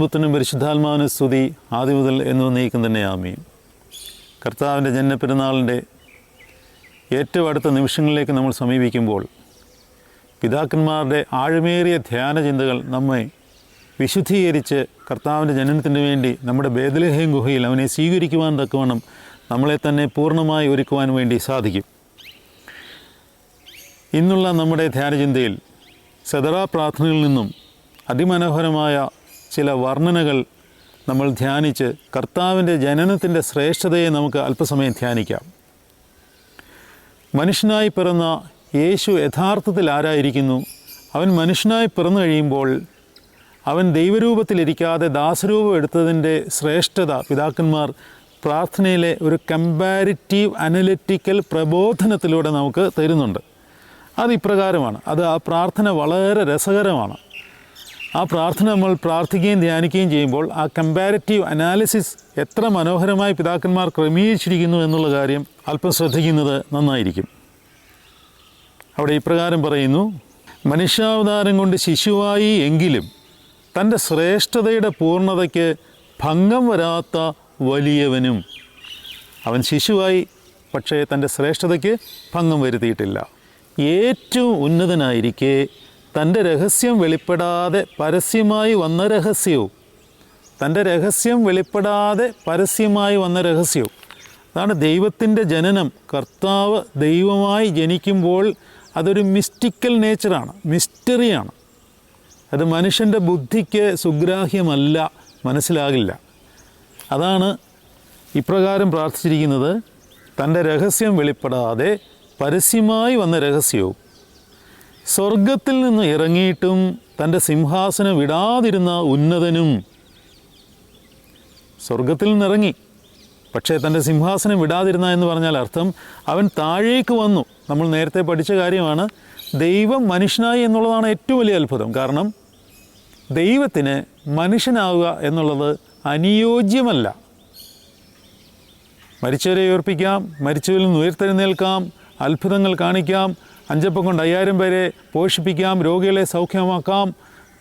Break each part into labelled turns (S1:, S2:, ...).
S1: പുത്രനും പരിശുദ്ധാത്മാവിന് സ്തുതി ആദ്യം മുതൽ എന്ന് നീക്കം തന്നെ ആമീൻ. കർത്താവിന്റെ ജന്മപ്പെരുന്നാളിന്റെ ഏറ്റവും അടുത്ത നിമിഷങ്ങളിലേക്ക് നമ്മൾ സമീപിക്കുമ്പോൾ പിതാക്കന്മാരുടെ ആഴമേറിയ ധ്യാന ചിന്തകൾ നമ്മെ വിശുദ്ധീകരിച്ച് കർത്താവിന്റെ ജനനത്തിന് വേണ്ടി നമ്മുടെ ഭേദലഹയും ഗുഹയിൽ അവനെ സ്വീകരിക്കുവാൻ തക്കവണ്ണം നമ്മളെ തന്നെ പൂർണമായി ഒരുക്കുവാൻ വേണ്ടി സാധിക്കും. ഇന്നുള്ള നമ്മുടെ ധ്യാനചിന്തയിൽ സദറാ പ്രാർത്ഥനയിൽ നിന്നും അതിമനോഹരമായ ചില വർണനകൾ നമ്മൾ ധ്യാനിച്ച് കർത്താവിന്റെ ജനനത്തിന്റെ ശ്രേഷ്ഠതയെ നമുക്ക് അല്പസമയം ധ്യാനിക്കാം. മനുഷ്യനായി പിറന്ന യേശു യഥാർത്ഥത്തിൽ ആരായിരിക്കുന്നു? അവൻ മനുഷ്യനായി പിറന്നു കഴിയുമ്പോൾ അവൻ ദൈവരൂപത്തിലിരിക്കാതെ ദാസരൂപം എടുത്തതിന്റെ ശ്രേഷ്ഠത പിതാക്കന്മാർ പ്രാർത്ഥനയിലെ ഒരു കമ്പാരിറ്റീവ് അനലിറ്റിക്കൽ പ്രബോധനത്തിലൂടെ നമുക്ക് തരുന്നുണ്ട്. അത് ഇപ്രകാരമാണ്. അത് ആ പ്രാർത്ഥന വളരെ രസകരമാണ്. ആ പ്രാർത്ഥന നമ്മൾ പ്രാർത്ഥിക്കുകയും ധ്യാനിക്കുകയും ചെയ്യുമ്പോൾ ആ കമ്പാരിറ്റീവ് അനാലിസിസ് എത്ര മനോഹരമായി പിതാക്കന്മാർ ക്രമീകരിച്ചിരിക്കുന്നു എന്നുള്ള കാര്യം അല്പം ശ്രദ്ധിക്കുന്നത് നന്നായിരിക്കും. അവിടെ ഇപ്രകാരം പറയുന്നു മനുഷ്യാവതാരം കൊണ്ട് ശിശുവായി എങ്കിലും തന്റെ ശ്രേഷ്ഠതയുടെ പൂർണതയ്ക്ക് ഭംഗം വരാത്ത വലിയവനും അവൻ ശിശുവായി പക്ഷേ തന്റെ ശ്രേഷ്ഠതയ്ക്ക് ഭംഗം വരുത്തിയിട്ടില്ല. ഏറ്റവും ഉന്നതനായിരിക്കെ തന്റെ രഹസ്യം വെളിപ്പെടാതെ പരസ്യമായി വന്ന രഹസ്യവും. തന്റെ രഹസ്യം വെളിപ്പെടാതെ പരസ്യമായി വന്ന രഹസ്യവും. അതാണ് ദൈവത്തിന്റെ ജനനം. കർത്താവ് ദൈവമായി ജനിക്കുമ്പോൾ അതൊരു മിസ്റ്റിക്കൽ നേച്ചറാണ് മിസ്റ്ററിയാണ് അത് മനുഷ്യന്റെ ബുദ്ധിക്ക് സുഗ്രാഹ്യമല്ല മനസ്സിലാകില്ല. അതാണ് ഇപ്രകാരം പ്രാർത്ഥിച്ചിരിക്കുന്നത്. തന്റെ രഹസ്യം വെളിപ്പെടാതെ പരസ്യമായി വന്ന രഹസ്യവും. സ്വർഗത്തിൽ നിന്ന് ഇറങ്ങിയിട്ടും തന്റെ സിംഹാസനം വിടാതിരുന്ന ഉന്നതനും സ്വർഗത്തിൽ നിന്നിറങ്ങി. പക്ഷേ തന്റെ സിംഹാസനം വിടാതിരുന്ന എന്ന് പറഞ്ഞാൽ അർത്ഥം അവൻ താഴേക്ക് വന്നു. നമ്മൾ നേരത്തെ പഠിച്ച കാര്യമാണ് ദൈവം മനുഷ്യനായി എന്നുള്ളതാണ് ഏറ്റവും വലിയ അത്ഭുതം. കാരണം ദൈവത്തിന് മനുഷ്യനാവുക എന്നുള്ളത് അനുയോജ്യമല്ല. മരിച്ചവരെ ഉയർപ്പിക്കാം മരിച്ചവരിൽ നിന്ന് ഉയർത്തെഴുന്നേൽക്കാം അത്ഭുതങ്ങൾ കാണിക്കാം അഞ്ചപ്പം കൊണ്ട് അയ്യായിരം പേരെ പോഷിപ്പിക്കാം രോഗികളെ സൗഖ്യമാക്കാം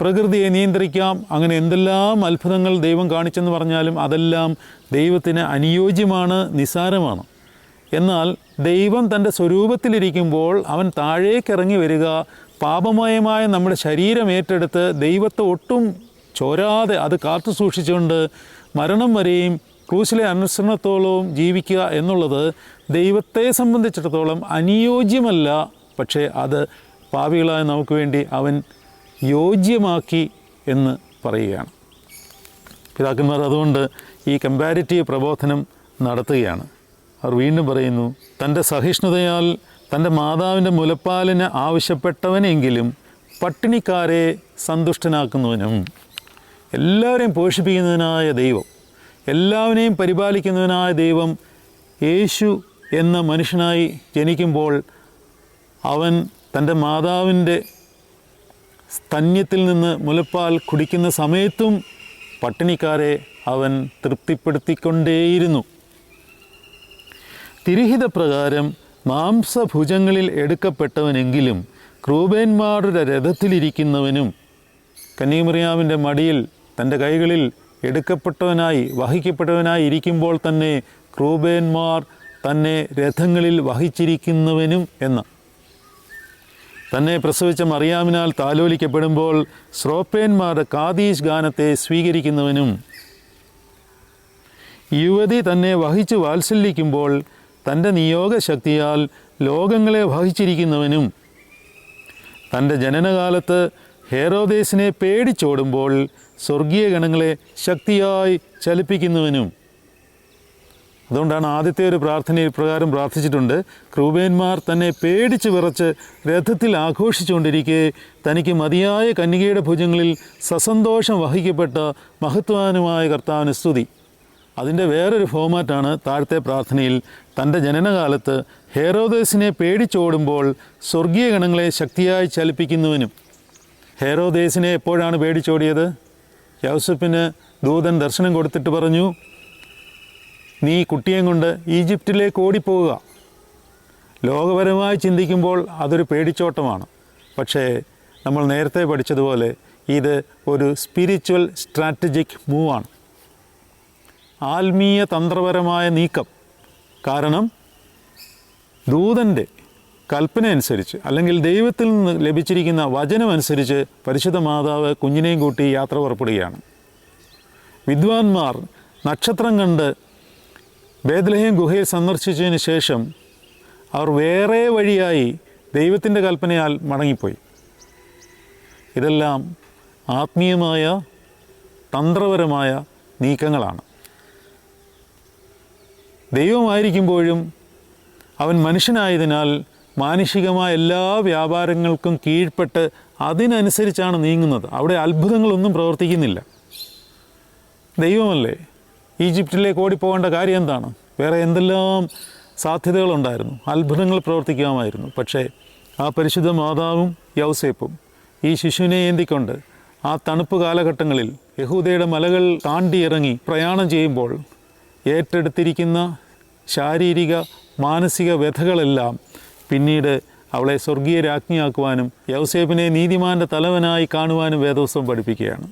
S1: പ്രകൃതിയെ നിയന്ത്രിക്കാം. അങ്ങനെ എന്തെല്ലാം അത്ഭുതങ്ങൾ ദൈവം കാണിച്ചെന്ന് പറഞ്ഞാലും അതെല്ലാം ദൈവത്തിന് അനുയോജ്യമാണ് നിസാരമാണ്. എന്നാൽ ദൈവം തന്റെ സ്വരൂപത്തിലിരിക്കുമ്പോൾ അവൻ താഴേക്കിറങ്ങി വരിക പാപമയമായ നമ്മുടെ ശരീരം ഏറ്റെടുത്ത് ദൈവത്തെ ഒട്ടും ചോരാതെ അത് കാത്തു സൂക്ഷിച്ചുകൊണ്ട് മരണം വരെയും ക്രൂശിലെ അനുസരണത്തോളവും ജീവിക്കുക എന്നുള്ളത് ദൈവത്തെ സംബന്ധിച്ചിടത്തോളം അനുയോജ്യമല്ല പക്ഷേ അത് പാവികളായ നമുക്ക് വേണ്ടി അവൻ യോജ്യമാക്കി എന്ന് പറയുകയാണ്. പിതാക്കന്മാർ അതുകൊണ്ട് ഈ കമ്പാരിറ്റീവ് പ്രബോധനം നടത്തുകയാണ്. അവർ വീണ്ടും പറയുന്നു തന്റെ സഹിഷ്ണുതയാൽ തന്റെ മാതാവിന്റെ മുലപ്പാലിന് ആവശ്യപ്പെട്ടവനെങ്കിലും പട്ടിണിക്കാരെ സന്തുഷ്ടനാക്കുന്നവനും എല്ലാവരെയും പോഷിപ്പിക്കുന്നതിനായ ദൈവം എല്ലാവരെയും പരിപാലിക്കുന്നതിനായ ദൈവം യേശു എന്ന മനുഷ്യനായി ജനിക്കുമ്പോൾ അവൻ തന്റെ മാതാവിന്റെ സ്തന്യത്തിൽ നിന്ന് മുലപ്പാൽ കുടിക്കുന്ന സമയത്തും പട്ടിണിക്കാരെ അവൻ തൃപ്തിപ്പെടുത്തിക്കൊണ്ടേയിരുന്നു. തിരുഹിത പ്രകാരം മാംസഭുജങ്ങളിൽ എടുക്കപ്പെട്ടവനെങ്കിലും ക്രൂബേന്മാരുടെ രഥത്തിലിരിക്കുന്നവനും കന്യാമറിയാമിന്റെ മടിയിൽ തന്റെ കൈകളിൽ എടുക്കപ്പെട്ടവനായി വഹിക്കപ്പെട്ടവനായി ഇരിക്കുമ്പോൾ തന്നെ ക്രൂബേന്മാർ തന്നെ രഥങ്ങളിൽ വഹിച്ചിരിക്കുന്നവനും എന്ന് തന്നെ പ്രസവിച്ച മറിയാമിനാൽ താലോലിക്കപ്പെടുമ്പോൾ ശ്രോപ്പേന്മാരുടെ കാതീഷ് ഗാനത്തെ സ്വീകരിക്കുന്നവനും യുവതി തന്നെ വഹിച്ചു വാത്സല്യിക്കുമ്പോൾ തന്റെ നിയോഗശക്തിയാൽ ലോകങ്ങളെ വഹിച്ചിരിക്കുന്നവനും. തന്റെ ജനനകാലത്ത് ഹേറോദേസിനെ പേടിച്ചോടുമ്പോൾ സ്വർഗീയ ഗണങ്ങളെ ശക്തിയായി ചലിപ്പിക്കുന്നവനും. അതുകൊണ്ടാണ് ആദ്യത്തെ ഒരു പ്രാർത്ഥനയിൽ പ്രകാരം പ്രാർത്ഥിച്ചിട്ടുണ്ട്. ക്രൂബേന്മാർ തന്നെ പേടിച്ച് വിറച്ച് രഥത്തിൽ ആഘോഷിച്ചുകൊണ്ടിരിക്കെ തനിക്ക് മതിയായ കന്യകയുടെ ഭുജങ്ങളിൽ സസന്തോഷം വഹിക്കപ്പെട്ട മഹത്വാനുമായ കർത്താവിന് സ്തുതി. അതിന്റെ വേറൊരു ഫോമാറ്റാണ് താഴത്തെ പ്രാർത്ഥനയിൽ തന്റെ ജനനകാലത്ത് ഹേറോദേസിനെ പേടിച്ചോടുമ്പോൾ സ്വർഗീയ ഗണങ്ങളെ ശക്തിയായി ചലിപ്പിക്കുന്നുവനും. ഹേറോദേസിനെ എപ്പോഴാണ് പേടിച്ചോടിയത്? യൗസഫിന് ദൂതൻ ദർശനം കൊടുത്തിട്ട് പറഞ്ഞു നീ കുട്ടിയെ കൊണ്ട് ഈജിപ്തിലേക്ക് ഓടിപ്പോവുക. ലോകപരമായി ചിന്തിക്കുമ്പോൾ അതൊരു പേടിച്ചോട്ടമാണ്. പക്ഷേ നമ്മൾ നേരത്തെ പഠിച്ചതുപോലെ ഇത് ഒരു സ്പിരിച്വൽ സ്ട്രാറ്റജിക് മൂവാണ് ആത്മീയ തന്ത്രപരമായ നീക്കം. കാരണം ദൂതന്റെ കൽപ്പന അനുസരിച്ച് അല്ലെങ്കിൽ ദൈവത്തിൽ നിന്ന് ലഭിച്ചിരിക്കുന്ന വചനമനുസരിച്ച് പരിശുദ്ധ മാതാവ് കുഞ്ഞിനെയും കൂട്ടി യാത്ര പുറപ്പെടുകയാണ്. വിദ്വാൻമാർ നക്ഷത്രം കണ്ട് ബേദ്ലഹേം ഗുഹയിൽ സന്ദർശിച്ചതിന് ശേഷം അവർ വേറെ വഴിയായി ദൈവത്തിന്റെ കൽപ്പനയാൽ മടങ്ങിപ്പോയി. ഇതെല്ലാം ആത്മീയമായ തന്ത്രപരമായ നീക്കങ്ങളാണ്. ദൈവമായിരിക്കുമ്പോഴും അവൻ മനുഷ്യനായതിനാൽ മാനുഷികമായ എല്ലാ വ്യാപാരങ്ങൾക്കും കീഴ്പ്പെട്ട് അതിനനുസരിച്ചാണ് നീങ്ങുന്നത്. അവിടെ അത്ഭുതങ്ങളൊന്നും പ്രവർത്തിക്കുന്നില്ല. ദൈവമല്ലേ? ഈജിപ്തിലേക്ക് ഓടിപ്പോകേണ്ട കാര്യം എന്താണ്? വേറെ എന്തെല്ലാം സാധ്യതകളുണ്ടായിരുന്നു? അത്ഭുതങ്ങൾ പ്രവർത്തിക്കാമായിരുന്നു. പക്ഷേ ആ പരിശുദ്ധ മാതാവും യൗസേപ്പും ഈ ശിശുവിനെ ഏന്തിക്കൊണ്ട് ആ തണുപ്പ് കാലഘട്ടങ്ങളിൽ യഹൂദയുടെ മലകൾ താണ്ടിയിറങ്ങി പ്രയാണം ചെയ്യുമ്പോൾ ഏറ്റെടുത്തിരിക്കുന്ന ശാരീരിക മാനസിക വ്യഥകളെല്ലാം പിന്നീട് അവളെ സ്വർഗീയ രാജ്ഞിയാക്കുവാനും യൗസേപ്പിനെ നീതിമാന്റെ തലവനായി കാണുവാനും വേദോത്സവം പഠിപ്പിക്കുകയാണ്.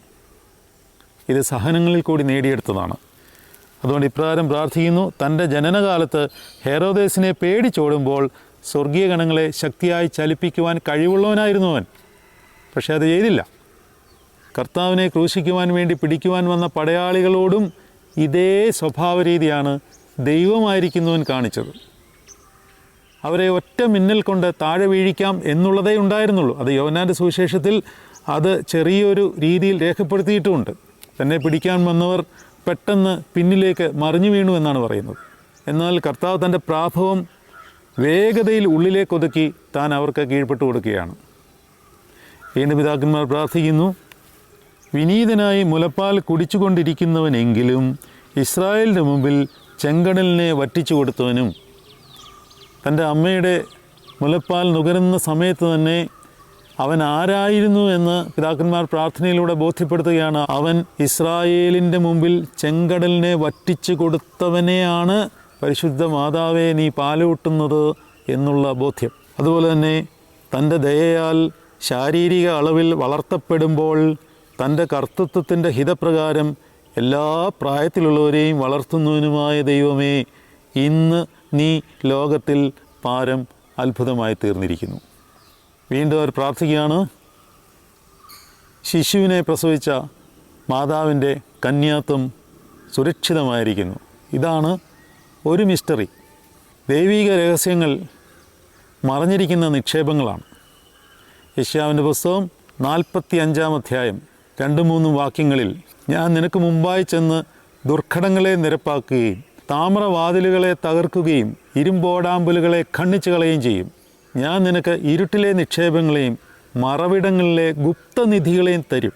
S1: ഇത് സഹനങ്ങളിൽ കൂടി നേടിയെടുത്തതാണ്. അതുകൊണ്ട് ഇപ്രകാരം പ്രാർത്ഥിക്കുന്നു. തന്റെ ജനനകാലത്ത് ഹെറോദേസിനെ പേടിച്ചോടുമ്പോൾ സ്വർഗീയ ഗണങ്ങളെ ശക്തിയായി ചലിപ്പിക്കുവാൻ കഴിവുള്ളവനായിരുന്നു അവൻ. പക്ഷേ അത് ചെയ്തില്ല. കർത്താവിനെ ക്രൂശിക്കുവാൻ വേണ്ടി പിടിക്കുവാൻ വന്ന പടയാളികളോടും ഇതേ സ്വഭാവ രീതിയാണ് ദൈവമായിരിക്കുന്നവൻ കാണിച്ചത്. അവരെ ഒറ്റ മിന്നൽ കൊണ്ട് താഴെ വീഴിക്കാം എന്നുള്ളതേ ഉണ്ടായിരുന്നുള്ളൂ. അത് യോനാന്റെ സുവിശേഷത്തിൽ അത് ചെറിയൊരു രീതിയിൽ രേഖപ്പെടുത്തിയിട്ടുമുണ്ട്. തന്നെ പിടിക്കാൻ വന്നവർ പെട്ടെന്ന് പിന്നിലേക്ക് മറിഞ്ഞു വീണു എന്നാണ് പറയുന്നത്. എന്നാൽ കർത്താവ് തന്റെ പ്രാഭവം വേഗതയിൽ ഉള്ളിലേക്ക് ഒതുക്കി താൻ അവർക്ക് കീഴ്പ്പെട്ടു കൊടുക്കുകയാണ്. വീണ്ടും പിതാക്കന്മാർ പ്രാർത്ഥിക്കുന്നു വിനീതനായി മുലപ്പാൽ കുടിച്ചുകൊണ്ടിരിക്കുന്നവനെങ്കിലും ഇസ്രായേലിന്റെ മുമ്പിൽ ചെങ്കടലിനെ വറ്റിച്ചു കൊടുത്തവനും തന്റെ അമ്മയുടെ മുലപ്പാൽ നുകരുന്ന സമയത്ത് തന്നെ അവൻ ആരായിരുന്നു എന്ന് പിതാക്കന്മാർ പ്രാർത്ഥനയിലൂടെ ബോധ്യപ്പെടുത്തുകയാണ്. അവൻ ഇസ്രായേലിന്റെ മുമ്പിൽ ചെങ്കടലിനെ വറ്റിച്ചു കൊടുത്തവനെയാണ് പരിശുദ്ധ മാതാവെ നീ പാലൂട്ടുന്നത് എന്നുള്ള ബോധ്യം. അതുപോലെ തന്നെ തന്റെ ദയയാൽ ശാരീരിക അളവിൽ വളർത്തപ്പെടുമ്പോൾ തന്റെ കർത്തൃത്വത്തിന്റെ ഹിതപ്രകാരം എല്ലാ പ്രായത്തിലുള്ളവരെയും വളർത്തുന്നതിനുമായ ദൈവമേ ഇന്ന് നീ ലോകത്തിൽ പാരം അത്ഭുതമായി തീർന്നിരിക്കുന്നു. വീണ്ടും അവർ പ്രാർത്ഥിക്കുകയാണ്. ശിശുവിനെ പ്രസവിച്ച മാതാവിന്റെ കന്യാത്വം സുരക്ഷിതമായിരിക്കുന്നു. ഇതാണ് ഒരു മിസ്റ്ററി. ദൈവീക രഹസ്യങ്ങൾ മറഞ്ഞിരിക്കുന്ന നിക്ഷേപങ്ങളാണ്. യശ്യാവിന്റെ പുസ്തകം നാൽപ്പത്തി അഞ്ചാം അധ്യായം രണ്ടും മൂന്നും വാക്യങ്ങളിൽ ഞാൻ നിനക്ക് മുമ്പായി ചെന്ന് ദുർഘടങ്ങളെ നിരപ്പാക്കുകയും താമ്രവാതിലുകളെ തകർക്കുകയും ഇരുമ്പോടാമ്പലുകളെ ഖണ്ഡിച്ചു കളയുകയും ചെയ്യും. ഞാൻ നിനക്ക് ഇരുട്ടിലെ നിക്ഷേപങ്ങളെയും മറവിടങ്ങളിലെ ഗുപ്തനിധികളെയും തരും.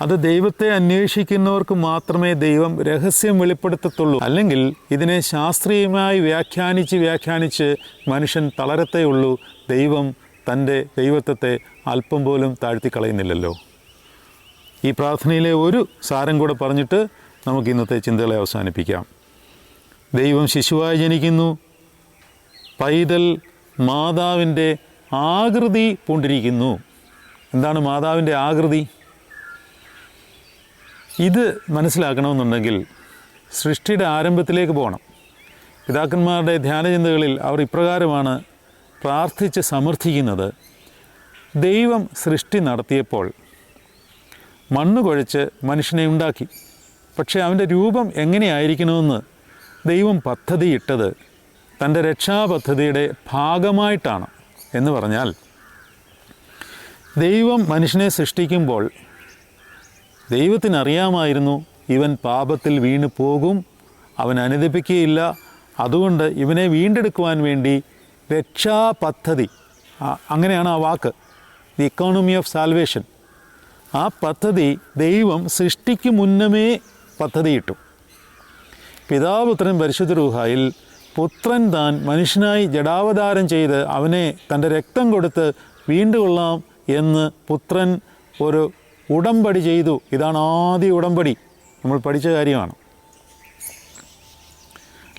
S1: അത് ദൈവത്തെ അന്വേഷിക്കുന്നവർക്ക് മാത്രമേ ദൈവം രഹസ്യം വെളിപ്പെടുത്തത്തുള്ളൂ. അല്ലെങ്കിൽ ഇതിനെ ശാസ്ത്രീയമായി വ്യാഖ്യാനിച്ച് വ്യാഖ്യാനിച്ച് മനുഷ്യൻ തളരത്തേ ഉള്ളൂ. ദൈവം തന്റെ ദൈവത്വത്തെ അല്പം പോലും താഴ്ത്തിക്കളയുന്നില്ലല്ലോ. ഈ പ്രാർത്ഥനയിലെ ഒരു സാരം കൂടെ പറഞ്ഞിട്ട് നമുക്ക് ഇന്നത്തെ ചിന്തകളെ അവസാനിപ്പിക്കാം. ദൈവം ശിശുവായി ജനിക്കുന്നു. പൈതൽ മാതാവിന്റെ ആകൃതി പൂണ്ടിരിക്കുന്നു. എന്താണ് മാതാവിന്റെ ആകൃതി? ഇത് മനസ്സിലാക്കണമെന്നുണ്ടെങ്കിൽ സൃഷ്ടിയുടെ ആരംഭത്തിലേക്ക് പോകണം. പിതാക്കന്മാരുടെ ധ്യാനചിന്തകളിൽ അവർ ഇപ്രകാരമാണ് പ്രാർത്ഥിച്ച് സമർത്ഥിക്കുന്നത്. ദൈവം സൃഷ്ടി നടത്തിയപ്പോൾ മണ്ണ് കുഴച്ച് മനുഷ്യനെ ഉണ്ടാക്കി. പക്ഷേ അവന്റെ രൂപം എങ്ങനെയായിരിക്കണമെന്ന് ദൈവം പദ്ധതിയിട്ടത് തന്റെ രക്ഷാപദ്ധതിയുടെ ഭാഗമായിട്ടാണ് എന്ന് പറഞ്ഞാൽ ദൈവം മനുഷ്യനെ സൃഷ്ടിക്കുമ്പോൾ ദൈവത്തിനറിയാമായിരുന്നു ഇവൻ പാപത്തിൽ വീണു പോകും അവൻ അനുദപിക്കുകയില്ല. അതുകൊണ്ട് ഇവനെ വീണ്ടെടുക്കുവാൻ വേണ്ടി രക്ഷാപദ്ധതി പദ്ധതി അങ്ങനെയാണ് ആ വാക്ക് ദി ഇക്കോണമി ഓഫ് സാൽവേഷൻ ആ പദ്ധതി ദൈവം സൃഷ്ടിക്ക് മുന്നമേ പദ്ധതിയിട്ടു. പിതാപുത്രൻ പരിശുദ്ധ രൂഹായിൽ പുത്രൻ താൻ മനുഷ്യനായി ജഡാവതാരം ചെയ്ത് അവനെ തന്റെ രക്തം കൊടുത്ത് വീണ്ടുകൊള്ളാം എന്ന് പുത്രൻ ഒരു ഉടമ്പടി ചെയ്തു. ഇതാണ് ആദ്യ ഉടമ്പടി. നമ്മൾ പഠിച്ച കാര്യമാണ്.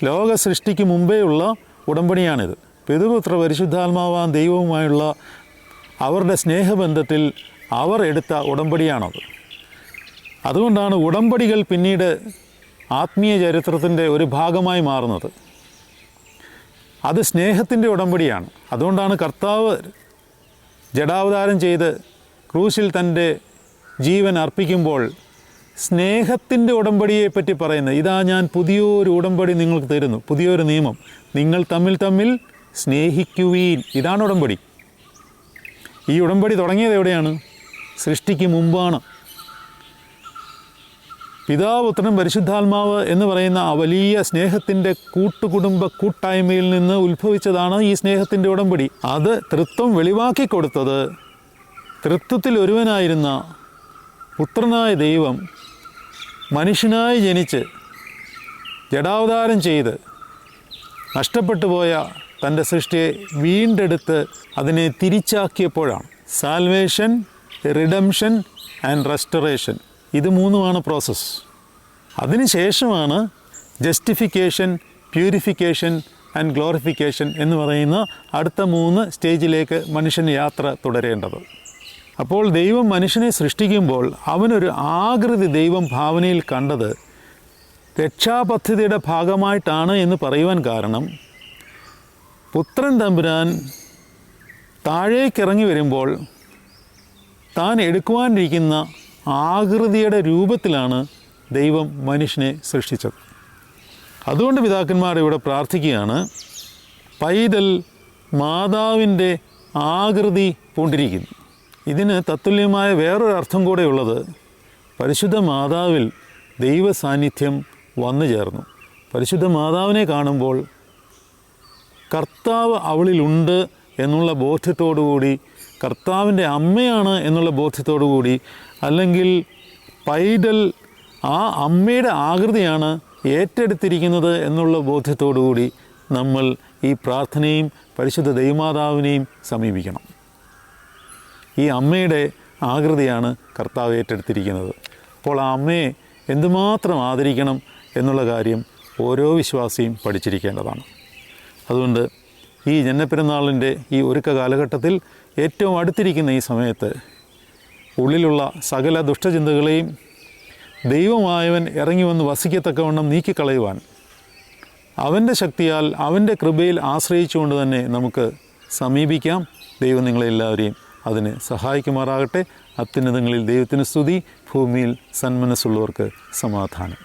S1: ലോക സൃഷ്ടിക്ക് മുമ്പേ ഉള്ള ഉടമ്പടിയാണിത്. പിതൃപുത്ര പരിശുദ്ധാത്മാവാൻ ദൈവവുമായുള്ള അവരുടെ സ്നേഹബന്ധത്തിൽ അവർ എടുത്ത ഉടമ്പടിയാണത്. അതുകൊണ്ടാണ് ഉടമ്പടികൾ പിന്നീട് ആത്മീയ ചരിത്രത്തിന്റെ ഒരു ഭാഗമായി മാറുന്നത്. അത് സ്നേഹത്തിന്റെ ഉടമ്പടിയാണ്. അതുകൊണ്ടാണ് കർത്താവ് ജഡാവതാരം ചെയ്ത് ക്രൂശിൽ തന്റെ ജീവൻ അർപ്പിക്കുമ്പോൾ സ്നേഹത്തിന്റെ ഉടമ്പടിയെപ്പറ്റി പറയുന്നത് ഇതാ ഞാൻ പുതിയൊരു ഉടമ്പടി നിങ്ങൾക്ക് തരുന്നു പുതിയൊരു നിയമം. നിങ്ങൾ തമ്മിൽ തമ്മിൽ സ്നേഹിക്കുവീൻ. ഇതാണ് ഉടമ്പടി. ഈ ഉടമ്പടി തുടങ്ങിയത് എവിടെയാണ്? സൃഷ്ടിക്ക് മുമ്പാണ്. പിതാവ് പുത്രൻ പരിശുദ്ധാത്മാവ് എന്ന് പറയുന്ന ആ വലിയ സ്നേഹത്തിന്റെ കൂട്ടുകുടുംബ കൂട്ടായ്മയിൽ നിന്ന് ഉത്ഭവിച്ചതാണ് ഈ സ്നേഹത്തിന്റെ ഉടമ്പടി. അത് തൃത്വം വെളിവാക്കി കൊടുത്തത് തൃത്വത്തിൽ ഒരുവനായിരുന്ന പുത്രനായ ദൈവം മനുഷ്യനായി ജനിച്ച് ജടാവതാരം ചെയ്ത് നഷ്ടപ്പെട്ടു പോയ തന്റെ സൃഷ്ടിയെ വീണ്ടെടുത്ത് അതിനെ തിരിച്ചാക്കിയപ്പോഴാണ്. സാൽവേഷൻ റിഡംഷൻ ആൻഡ് റെസ്റ്റോറേഷൻ ഇത് മൂന്നുമാണ് പ്രോസസ്സ് അതിനുശേഷമാണ് ജസ്റ്റിഫിക്കേഷൻ പ്യൂരിഫിക്കേഷൻ ആൻഡ് ഗ്ലോറിഫിക്കേഷൻ എന്ന് പറയുന്ന അടുത്ത മൂന്ന് സ്റ്റേജിലേക്ക് മനുഷ്യൻ യാത്ര തുടരേണ്ടത്. അപ്പോൾ ദൈവം മനുഷ്യനെ സൃഷ്ടിക്കുമ്പോൾ അവനൊരു ആകൃതി ദൈവം ഭാവനയിൽ കണ്ടത് രക്ഷാപദ്ധതിയുടെ ഭാഗമായിട്ടാണ് എന്ന് പറയുവാൻ കാരണം പുത്രൻ തമ്പുരാൻ താഴേക്കിറങ്ങി വരുമ്പോൾ താൻ എടുക്കുവാനിരിക്കുന്ന ആകൃതിയുടെ രൂപത്തിലാണ് ദൈവം മനുഷ്യനെ സൃഷ്ടിച്ചത്. അതുകൊണ്ട് പിതാക്കന്മാർ ഇവിടെ പ്രാർത്ഥിക്കുകയാണ് പൈതൽ മാതാവിന്റെ ആകൃതി പൂണ്ടിരിക്കുന്നു. ഇതിന് തത്തുല്യമായ വേറൊരർത്ഥം കൂടെ ഉള്ളത് പരിശുദ്ധ മാതാവിൽ ദൈവ സാന്നിധ്യം വന്നു ചേർന്നു. പരിശുദ്ധ മാതാവിനെ കാണുമ്പോൾ കർത്താവ് അവളിലുണ്ട് എന്നുള്ള ബോധ്യത്തോടുകൂടി കർത്താവിന്റെ അമ്മയാണ് എന്നുള്ള ബോധ്യത്തോടു കൂടി അല്ലെങ്കിൽ പൈഡൽ ആ അമ്മയുടെ ആകൃതിയാണ് ഏറ്റെടുത്തിരിക്കുന്നത് എന്നുള്ള ബോധ്യത്തോടു കൂടി നമ്മൾ ഈ പ്രാർത്ഥനയും പരിശുദ്ധ ദൈവമാതാവിനെയും സമീപിക്കണം. ഈ അമ്മയുടെ ആകൃതിയാണ് കർത്താവ് ഏറ്റെടുത്തിരിക്കുന്നത്. അപ്പോൾ ആ അമ്മയെ എന്തുമാത്രം ആദരിക്കണം എന്നുള്ള കാര്യം ഓരോ വിശ്വാസിയും പഠിച്ചിരിക്കേണ്ടതാണ്. അതുകൊണ്ട് ഈ ജന്മപ്പെരുന്നാളിന്റെ ഈ ഒരുക്ക കാലഘട്ടത്തിൽ ഏറ്റവും അടുത്തിരിക്കുന്ന ഈ സമയത്ത് ഉള്ളിലുള്ള സകല ദുഷ്ടചിന്തകളെയും ദൈവമായവൻ ഇറങ്ങി വന്ന് വസിക്കത്തക്കവണ്ണം നീക്കിക്കളയുവാൻ അവന്റെ ശക്തിയാൽ അവന്റെ കൃപയിൽ ആശ്രയിച്ചുകൊണ്ട് തന്നെ നമുക്ക് സമീപിക്കാം. ദൈവം നിങ്ങളെല്ലാവരെയും അതിന് സഹായിക്കുമാറാകട്ടെ. അത്യുന്നതങ്ങളിൽ ദൈവത്തിന് സ്തുതി. ഭൂമിയിൽ സന്മനസ്സുള്ളവർക്ക് സമാധാനം.